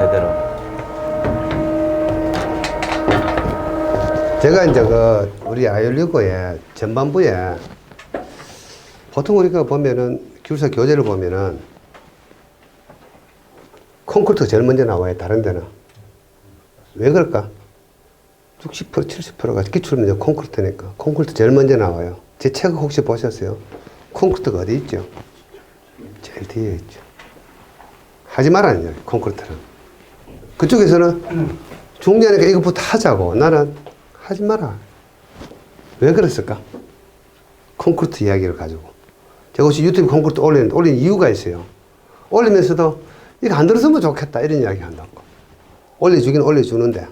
제대로. 제가 이제 그 우리 아이올리고의 전반부에 보통 우리가 보면은 기술사 교재를 보면은 콘크리트가 제일 먼저 나와요. 다른 데는. 왜 그럴까? 60% 70%가 기출은 이제 콘크리트니까. 콘크리트 제일 먼저 나와요. 제책 혹시 보셨어요? 콘크리트가 어디 있죠? 제일 뒤에 있죠. 하지 말아요. 콘크리트는. 그쪽에서는 중재하니까 이거부터 하자고. 나는 하지 마라. 왜 그랬을까? 콘크리트 이야기를 가지고. 제가 혹시 유튜브 콘크리트 올리는데 올린 이유가 있어요. 올리면서도 이거 안 들었으면 좋겠다. 이런 이야기 한다고. 올려주긴 올려주는데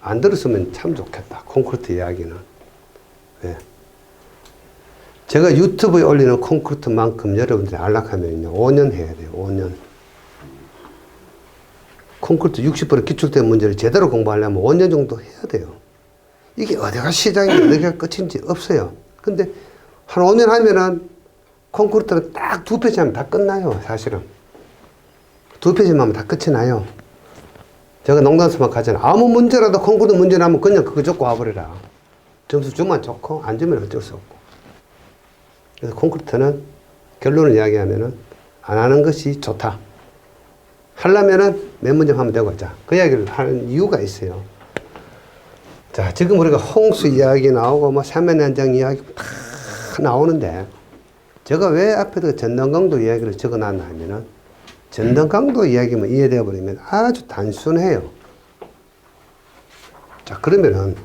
안 들었으면 참 좋겠다. 콘크리트 이야기는. 왜? 제가 유튜브에 올리는 콘크리트만큼 여러분들이 안락하면요. 5년 해야 돼요. 5년. 콘크리트 60% 기출된 문제를 제대로 공부하려면 5년 정도 해야 돼요. 이게 어디가 시작이 어디가 끝인지 없어요. 근데 한 5년 하면은 콘크리트는 딱 두 페이지 하면 다 끝나요, 사실은. 두 페이지만 하면 다 끝이 나요. 제가 농담수만 가잖아요. 아무 문제라도 콘크리트 문제 나면 그냥 그거 적고 와버리라. 점수 주면 좋고, 안 주면 어쩔 수 없고. 그래서 콘크리트는 결론을 이야기하면은 안 하는 것이 좋다. 하려면은 몇 문제 하면 되고, 자, 그 이야기를 하는 이유가 있어요. 자, 지금 우리가 홍수 이야기 나오고, 뭐, 삼면연장 이야기 다 나오는데, 제가 왜 앞에도 전당강도 이야기를 적어 놨나 하면은, 전당강도 이야기만 이해되어 버리면 아주 단순해요. 자, 그러면은,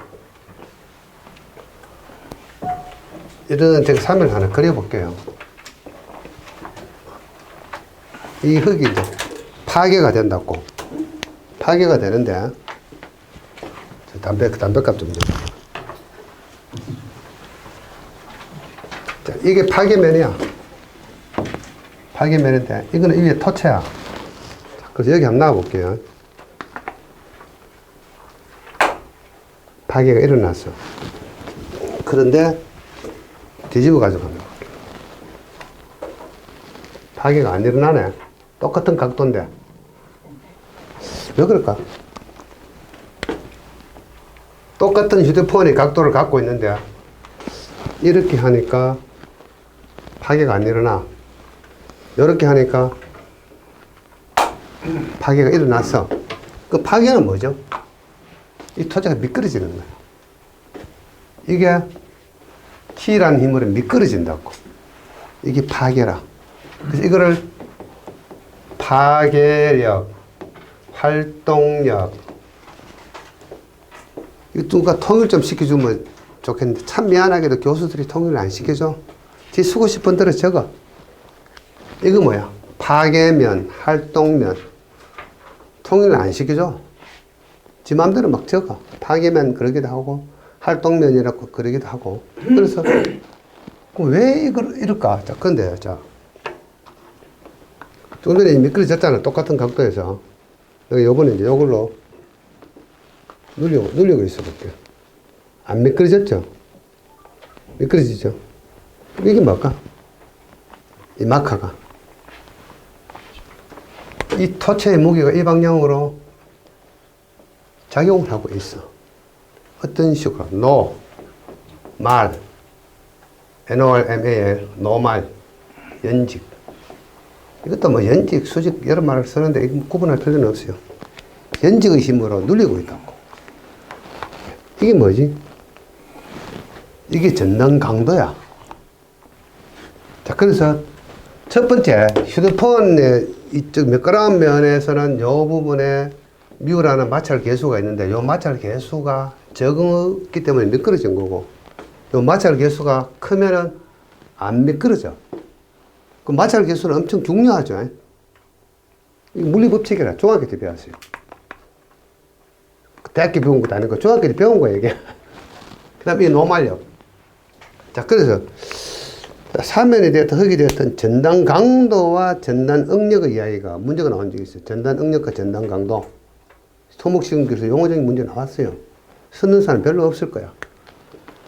이런 제가 사면을 하나 그려볼게요. 이 흙이 이제 파괴가 된다고. 파괴가 되는데, 저 담배, 담배값 좀 줘. 자, 이게 파괴면이야. 파괴면인데, 이거는 이 위에 토체야. 자, 그래서 여기 한번 나와볼게요. 파괴가 일어났어. 그런데, 뒤집어 가져갑니다. 파괴가 안 일어나네. 똑같은 각도인데. 왜 그럴까? 똑같은 휴대폰이 각도를 갖고 있는데, 이렇게 하니까 파괴가 안 일어나. 이렇게 하니까 파괴가 일어났어. 그 파괴는 뭐죠? 이 토지가 미끄러지는 거야. 이게 T라는 힘으로 미끄러진다고. 이게 파괴라. 그래서 이거를 파괴력, 활동력, 이 누가 통일 좀 시켜주면 좋겠는데 참 미안하게도 교수들이 통일을 안 시켜줘. 뒤 쓰고 싶은 대로 적어. 이거 뭐야? 파괴면, 활동면. 통일을 안 시켜줘. 지 마음대로 막 적어. 파괴면 그러기도 하고, 활동면이라고 그러기도 하고. 그래서, 왜 이걸 이럴까? 자, 근데, 자. 좀 전에 미끄러졌잖아. 똑같은 각도에서. 여기 요번에 이제 요걸로 눌리고, 눌리고 있어 볼게요. 안 미끄러졌죠? 미끄러지죠? 이게 뭘까? 이 마카가. 이 토체의 무게가 이 방향으로 작용을 하고 있어. 어떤 식으로? 노, 말, NORMAL, 노말, 연직. 이것도 뭐 연직, 수직 여러 말을 쓰는데 구분할 필요는 없어요. 연직의 힘으로 눌리고 있다고. 이게 뭐지? 이게 전당 강도야. 자, 그래서 첫 번째 휴대폰의 이쪽 미끄러운 면에서는 요 부분에 미우라는 마찰 개수가 있는데 요 마찰 개수가 적었기 때문에 미끄러진 거고 요 마찰 개수가 크면은 안 미끄러져. 그 마찰 개수는 엄청 중요하죠. 이 물리 법칙이라 중학교 때 배웠어요. 대학교 배운 것도 아니고 중학교 때 배운 거예요, 이게. 그 다음에 이 노말력. 자, 그래서 사면이 되었든 흙이 되었든 전단 강도와 전단 응력의 이야기가 문제가 나온 적이 있어요. 전단 응력과 전단 강도. 토목시험기에서 용어적인 문제 나왔어요. 쓰는 사람 별로 없을 거야.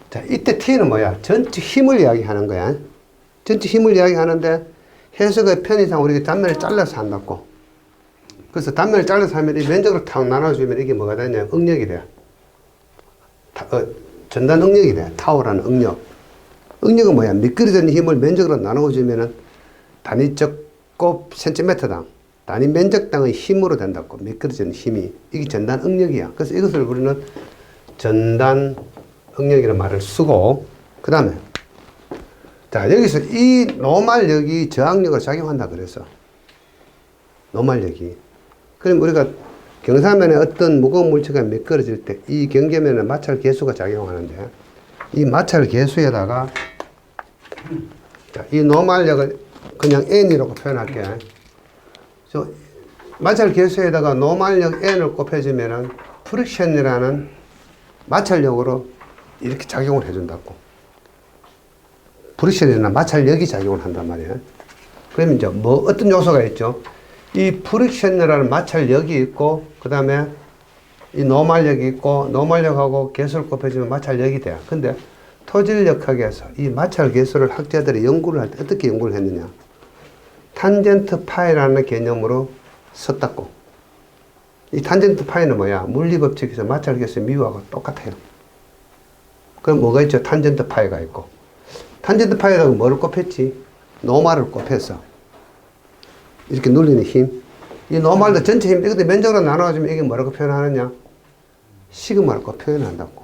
자, 이때 T는 뭐야? 전체 힘을 이야기하는 거야. 전체 힘을 이야기하는데 해석의 편의상 우리가 단면을 잘라서 한다고. 그래서 단면을 잘라서 하면 이 면적으로 탁 나눠주면 이게 뭐가 되냐? 응력이 돼. 타- 어, 전단 응력이 돼. 타오라는 응력. 응력은 뭐야? 미끄러지는 힘을 면적으로 나눠주면은 단위적 곱 센티미터당 단위 면적당의 힘으로 된다고 미끄러지는 힘이 이게 전단 응력이야. 그래서 이것을 우리는 전단 응력이라는 말을 쓰고 그 다음에 자 여기서 이 노말력이 저항력으로 작용한다 그래서 노말력이 그럼 우리가 경사면에 어떤 무거운 물체가 미끄러질 때 이 경계면에 마찰 계수가 작용하는데 이 마찰 계수에다가 자, 이 노말력을 그냥 n이라고 표현할게. 저 마찰 계수에다가 노말력 n을 곱해주면은 프릭션이라는 마찰력으로 이렇게 작용을 해준다고. 프릭션이나 마찰력이 작용을 한단 말이에요. 그러면 이제 뭐 어떤 요소가 있죠? 이 프릭션이라는 마찰력이 있고 그 다음에 이 노말력이 있고 노말력하고 계수를 곱해주면 마찰력이 돼요. 근데 토질력학에서 이 마찰 계수를 학자들이 연구를 할 때 어떻게 연구를 했느냐? 탄젠트 파이라는 개념으로 썼다고. 이 탄젠트 파이는 뭐야? 물리법칙에서 마찰 계수 미하고 똑같아요. 그럼 뭐가 있죠? 탄젠트 파이가 있고. 탄젠트 파이라고 뭐를 곱했지? 노말을 곱했어. 이렇게 눌리는 힘. 이 노말도 전체 힘, 이것도 면적으로 나눠주면 이게 뭐라고 표현하느냐? 시그마라고 표현한다고.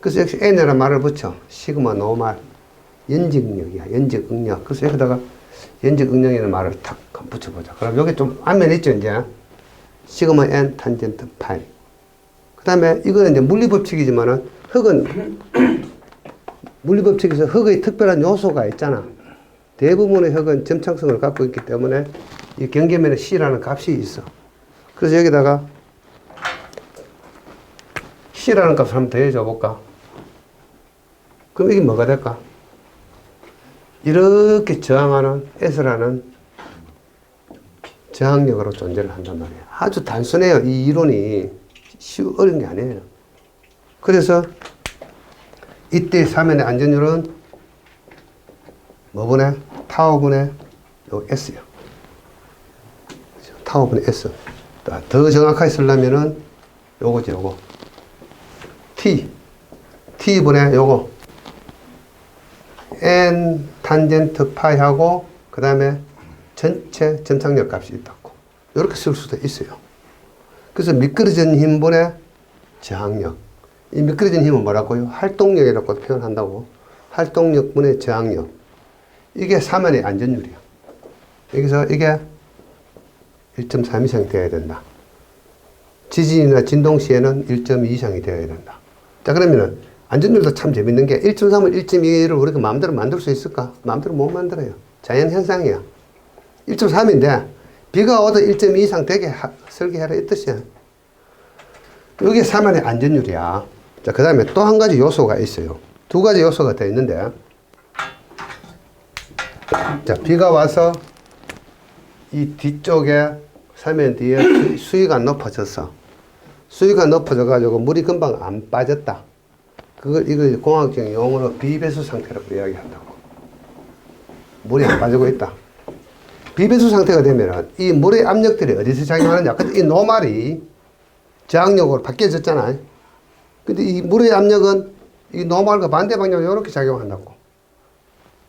그래서 역시 N이라는 말을 붙여. 시그마 노말. 연직응력이야. 연직응력. 그래서 여기다가 연직응력이라는 말을 탁 붙여보자. 그럼 여기 좀 안면 있죠, 이제. 시그마 N 탄젠트 파이. 그 다음에 이거는 이제 물리법칙이지만은 흙은 물리법칙에서 흙의 특별한 요소가 있잖아. 대부분의 흙은 점창성을 갖고 있기 때문에 이 경계면에 C라는 값이 있어. 그래서 여기다가 C라는 값을 한번 더해줘 볼까? 그럼 이게 뭐가 될까? 이렇게 저항하는 S라는 저항력으로 존재를 한단 말이에요. 아주 단순해요. 이 이론이 쉬우, 어려운 게 아니에요. 그래서 이때 사면의 안전율은 뭐분의 타워분의 요 S요. 그죠? 타워분의 S. 자, 더 정확하게 쓰려면은 요거지, 요거. T. T분의 요거. N 탄젠트 파이하고 그 다음에 전체 점착력 값이 있다고. 이렇게 쓸 수도 있어요. 그래서 미끄러진 힘분의 저항력. 이 미끄러진 힘은 뭐라고요? 활동력이라고 표현한다고. 활동력 분의 저항력. 이게 사면의 안전율이야. 여기서 이게 1.3 이상이 되어야 된다. 지진이나 진동 시에는 1.2 이상이 되어야 된다. 자, 그러면은 안전율도 참 재밌는 게 1.3을 1.2를 우리가 마음대로 만들 수 있을까? 마음대로 못 만들어요. 자연 현상이야. 1.3인데 비가 와도 1.2 이상 되게 하- 설계해라 이 뜻이야. 이게 사면의 안전율이야. 자, 그 다음에 또 한 가지 요소가 있어요. 두 가지 요소가 더 있는데 자, 비가 와서 이 뒤쪽에 사면 뒤에 수- 수위가 높아졌어. 수위가 높아져가지고 물이 금방 안 빠졌다. 그걸 이걸 공학적 용어로 비배수 상태라고 이야기한다고. 물이 안 빠지고 있다. 비배수 상태가 되면은 이 물의 압력들이 어디서 작용하느냐? 근데 이 노말이 저항력으로 바뀌어졌잖아. 근데 이 물의 압력은 이 노말과 반대 방향으로 이렇게 작용한다고.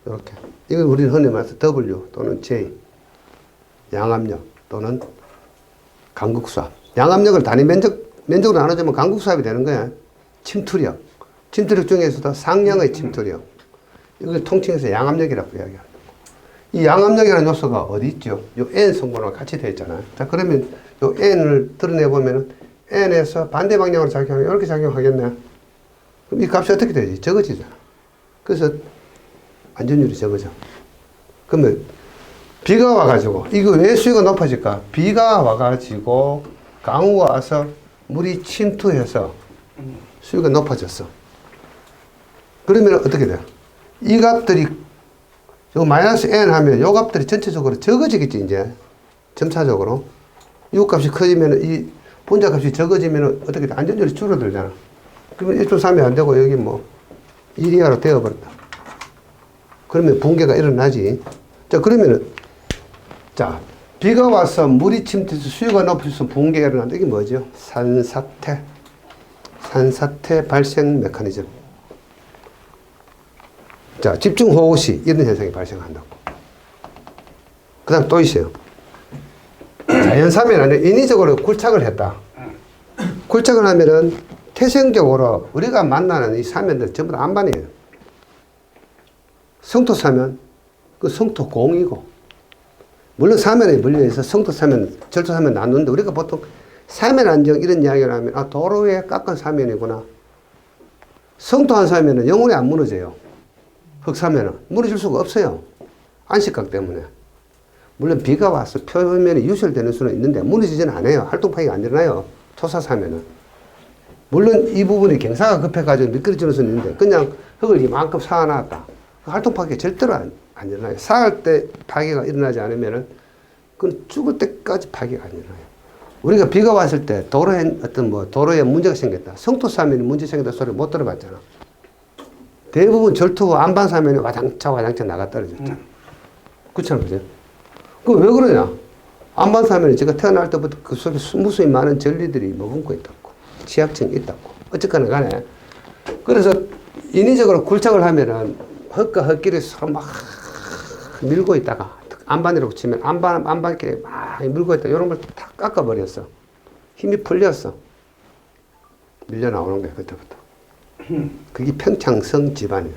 이렇게. 이걸 우리는 흔히 말해서 W 또는 J. 양압력 또는 강국수압. 양압력을 단위 면적, 면적으로 나눠주면 강국수압이 되는 거야. 침투력. 침투력 중에서도 상량의 침투력. 이걸 통칭해서 양압력이라고 이야기합니다. 이 양압력이라는 요소가 어디 있죠? 요 N 성분하고 같이 되어 있잖아요. 자, 그러면 요 N을 드러내보면은 N에서 반대 방향으로 작용하면 이렇게 작용하겠네. 그럼 이 값이 어떻게 되지? 적어지잖아. 그래서 안전율이 적어져. 그러면 비가 와가지고 이거 왜 수위가 높아질까? 비가 와가지고 강우가 와서 물이 침투해서 수위가 높아졌어. 그러면 어떻게 돼요? 이 값들이 요 마이너스 n 하면 요 값들이 전체적으로 적어지겠지 이제 점차적으로 이 값이 커지면 이 분자 값이 적어지면 어떻게 돼? 안전율이 줄어들잖아. 그러면 1.3이 안 되고 여기 뭐 1 이하로 되어버린다. 그러면 붕괴가 일어나지. 자, 그러면은, 자, 비가 와서 물이 침투해서 수요가 높아져서 붕괴가 일어난다. 이게 뭐죠? 산사태. 산사태 발생 메커니즘. 자, 집중호우 시 이런 현상이 발생한다고. 그 다음 또 있어요. 자연사면 아니라 인위적으로 굴착을 했다. 굴착을 하면은 태생적으로 우리가 만나는 이 사면들 전부 다 안반이에요. 성토 사면, 그 성토 공이고, 물론 사면에 물려있어 성토 사면, 절토 사면 나누는데 우리가 보통 사면 안정 이런 이야기를 하면 아, 도로에 깎은 사면이구나. 성토한 사면은 영원히 안 무너져요. 흙 사면은. 무너질 수가 없어요. 안식각 때문에. 물론 비가 와서 표면이 유설되는 수는 있는데 무너지지는 않아요. 활동파기가 안 일어나요. 토사사면은. 물론 이 부분이 경사가 급해가지고 미끄러지는 수는 있는데 그냥 흙을 이만큼 쌓아놨다. 그 활동파기가 절대로 안, 안 일어나요. 쌓을 때 파기가 일어나지 않으면은 그건 죽을 때까지 파기가 안 일어나요. 우리가 비가 왔을 때 도로에 어떤 뭐 도로에 문제가 생겼다. 성토사면이 문제 생겼다 소리 못 들어봤잖아. 대부분 절투 안반사면이 와장창 와장창 나가 떨어졌잖아. 그렇잖아, 그죠? 그 왜 그러냐? 안반사면이 제가 태어날 때부터 그 속에 수- 무수히 많은 전리들이 머금고 있다고. 취약증이 있다고. 어쨌거나 간에. 그래서 인위적으로 굴착을 하면은 흙과 흙끼리 서로 막 밀고 있다가 안반이라고 치면 안반, 안반끼리 막 밀고 있다. 이런 걸 다 깎아버렸어. 힘이 풀렸어. 밀려 나오는 거야, 그때부터. 그게 평창성 집안이에요.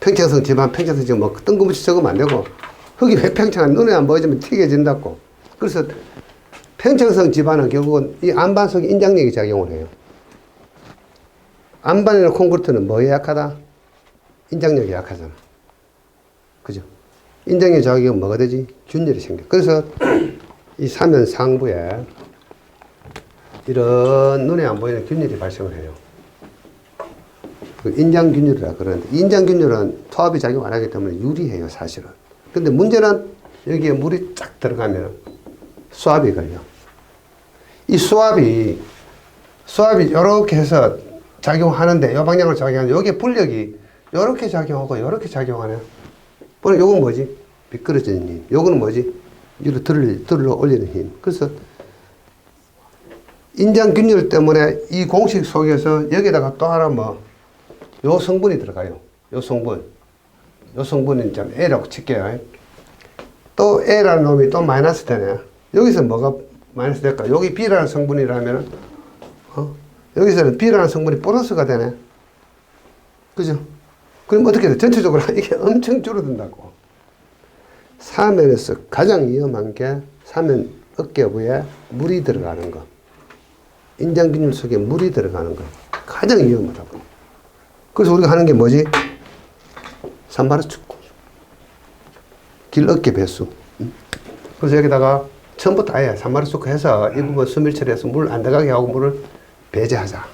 평창성 집안, 평창성 집안 뭐 뜬금없이 적으면 안 되고 흙이 회평창한 눈에 안 보여지면 튀겨진다고. 그래서 평창성 집안은 결국은 이 안반 속에 인장력이 작용을 해요. 안반이나 콘크리트는 뭐에 약하다? 인장력이 약하잖아. 그죠? 인장력 작용은 뭐가 되지? 균열이 생겨. 그래서 이 사면 상부에 이런 눈에 안 보이는 균열이 발생을 해요. 그 인장균열이라 그러는데 인장균열은 토합이 작용 안 하기 때문에 유리해요 사실은 근데 문제는 여기에 물이 쫙 들어가면 수압이 걸려 이 수압이 수압이 이렇게 해서 작용하는데 이 방향으로 작용하는데 여기에 불력이 이렇게 작용하고 이렇게 작용하네 그럼 요건 뭐지? 미끄러지는 힘 요거는 뭐지? 위로 들을, 들러 올리는 힘 그래서 인장균열 때문에 이 공식 속에서 여기다가 또 하나 뭐 요 성분이 들어가요. 요 성분. 요 성분은 좀 A라고 칠게요. 또 A라는 놈이 또 마이너스 되네. 여기서 뭐가 마이너스 될까? 여기 B라는 성분이라면, 어? 여기서는 B라는 성분이 플러스가 되네. 그죠? 그럼 어떻게 돼? 전체적으로 이게 엄청 줄어든다고. 사면에서 가장 위험한 게 사면 어깨 부에 물이 들어가는 거. 인장균열 속에 물이 들어가는 거. 가장 위험하다고. 그래서 우리가 하는 게 뭐지? 산바르 축구. 길 어깨 배수. 응? 그래서 여기다가 처음부터 아예 산바르 축구 해서 이 부분 수밀 처리해서 물 안 들어가게 하고 물을 배제하자.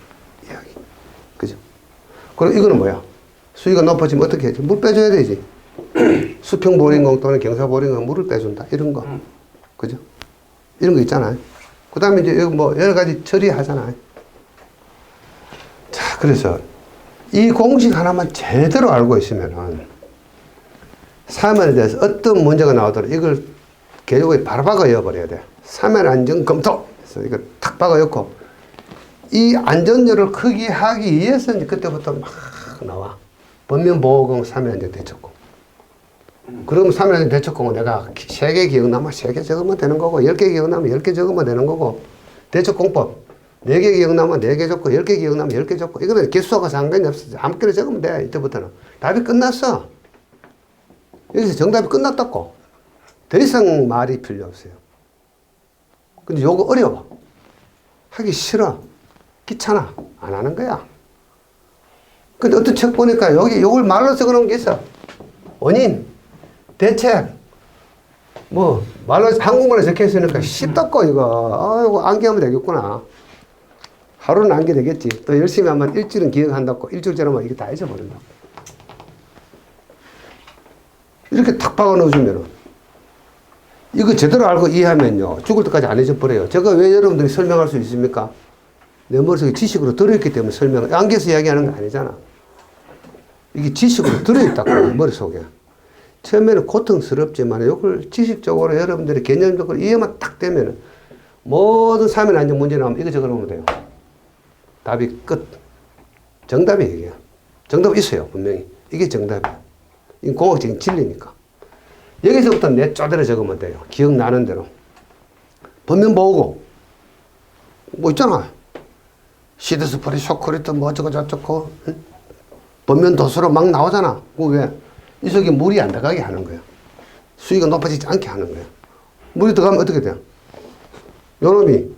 이야기. 그죠? 그럼 이거는 뭐야? 수위가 높아지면 어떻게 해야지? 물 빼줘야 되지. 수평 보링공 또는 경사 보링공 물을 빼준다. 이런 거. 그죠? 이런 거 있잖아요. 그 다음에 이제 뭐 여러 가지 처리하잖아요. 자, 그래서 이 공식 하나만 제대로 알고 있으면은 사면에 대해서 어떤 문제가 나오더라도 이걸 개혁에 바로 박아 여버려야 돼. 사면 안전 검토. 그래서 이거 탁 박아 엮고 이 안전열을 크게 하기 위해서 이제 그때부터 막 나와. 법면보호공 사면 안전 대책공. 그럼 사면 안전 대책공은 내가 세 개 기억나면 세 개 적으면 되는 거고 열 개 기억나면 열 개 적으면 되는 거고 대책공법 네 개 기억나면 네 개 적고 열 개 기억나면 열 개 적고 이거는 개수하고 상관이 없어. 아무거나 적으면 돼. 이때부터는 답이 끝났어. 여기서 정답이 끝났다고. 더 이상 말이 필요 없어요. 근데 요거 어려워. 하기 싫어. 귀찮아. 안 하는 거야. 근데 어떤 책 보니까 여기 요걸 말로 적어 놓은 게 있어. 원인, 대책, 뭐, 말로, 한국말로 적혀 있으니까 쉽다고, 이거. 아이고, 암기하면 되겠구나. 하루는 암기 되겠지. 또 열심히 하면 일주일은 기억한다고. 일주일 지나면 이게 다 잊어버린다고. 이렇게 탁 박아 넣어주면은, 이거 제대로 알고 이해하면요. 죽을 때까지 안 잊어버려요. 제가 왜 여러분들이 설명할 수 있습니까? 내 머릿속에 지식으로 들어있기 때문에 설명을, 안겨서 이야기하는 거 아니잖아. 이게 지식으로 들어있다고, 머릿속에. 처음에는 고통스럽지만 이걸 지식적으로 여러분들이 개념적으로 이해만 딱 되면은 모든 사면 안정 문제 나오면 이거 적어 놓으면 돼요. 답이 끝. 정답이 이게요. 정답 있어요, 분명히. 이게 정답이야. 이 공학적인 진리니까. 여기서부터 내 쪼대로 적으면 돼요. 기억나는 대로. 번면 보고. 뭐 있잖아. 시드스프리, 쇼크리트, 뭐 어쩌고 저쩌고. 응? 번면 도수로 막 나오잖아. 그 왜? 이 속에 물이 안 들어가게 하는 거야. 수위가 높아지지 않게 하는 거야. 물이 들어가면 어떻게 돼요? 요놈이,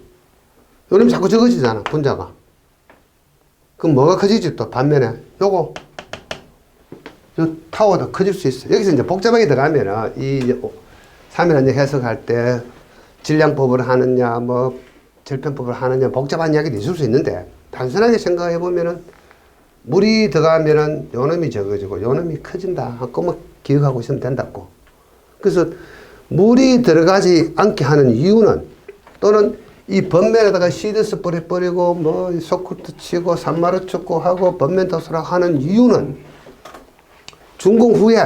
요놈이 자꾸 적어지잖아, 분자가. 그럼 뭐가 커지지 또 반면에? 요거. 요 타워도 커질 수 있어. 여기서 이제 복잡하게 들어가면은 이 사면안정 해석할 때 질량법을 하느냐, 뭐 절편법을 하느냐 복잡한 이야기도 있을 수 있는데 단순하게 생각해 보면은 물이 들어가면은 요놈이 적어지고 요놈이 커진다. 그것만 기억하고 있으면 된다고. 그래서 물이 들어가지 않게 하는 이유는 또는 이 번면에다가 시드스 뿌려 버리고 뭐 소쿠트 치고 산마루 축구 하고 번면 도수락 하는 이유는 준공 후에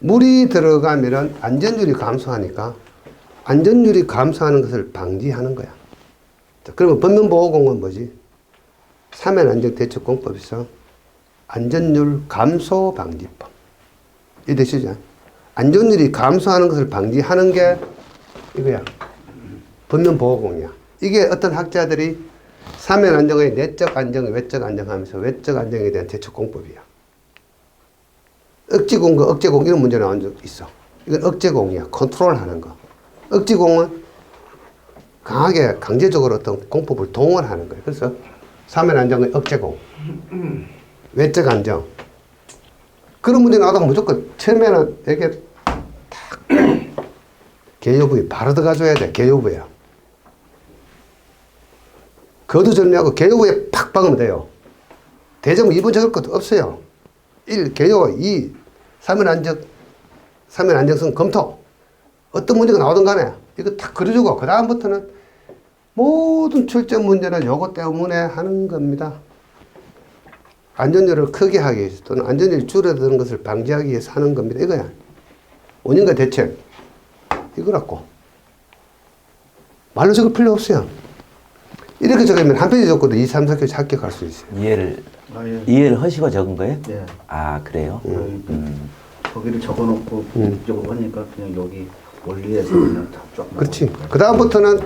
물이 들어가면은 안전율이 감소하니까 안전율이 감소하는 것을 방지하는 거야. 자, 그러면 번면보호공은 뭐지? 사면 안전 대책 공법에서 안전율 감소 방지법. 이 되시죠? 안전율이 감소하는 것을 방지하는 게 이거야. 번면 보호공이야. 이게 어떤 학자들이 사면 안정의 내적 안정, 외적 안정하면서 외적 안정에 대한 대책 공법이야. 억지공과 억제공 이런 문제 나온 적 있어. 이건 억제공이야. 컨트롤하는 거. 억지공은 강하게 강제적으로 어떤 공법을 동원하는 거예요. 그래서 사면 안정의 억제공, 외적 안정. 그런 문제 나오다가 무조건 처음에는 이게 탁 개요부에 바로 들어가줘야 돼. 개요부야. 거두 정리하고 개요부에 팍 박으면 돼요. 대정 2번 적을 것도 없어요. 1. 개요 2. 사면 안정, 사면 안정성 검토. 어떤 문제가 나오든 간에 이거 딱 그려주고 그 다음부터는 모든 출제 문제는 요거 때문에 하는 겁니다. 안전율을 크게 하기 위해서 또는 안전율이 줄어드는 것을 방지하기 위해서 하는 겁니다. 이거야. 원인과 대책. 이거라고. 말로 적을 필요 없어요. 이렇게 적으면 한 페이지 적고도 2, 3, 4개 합격할 수 있어요. 이해를 아, 예. 이해를 하시고 적은 거예요? 예. 아 그래요? 음. 음. 거기를 적어놓고 음. 이쪽으로 하니까 그냥 여기 원리에서 그냥 다 쫙. 그렇지. 그 다음부터는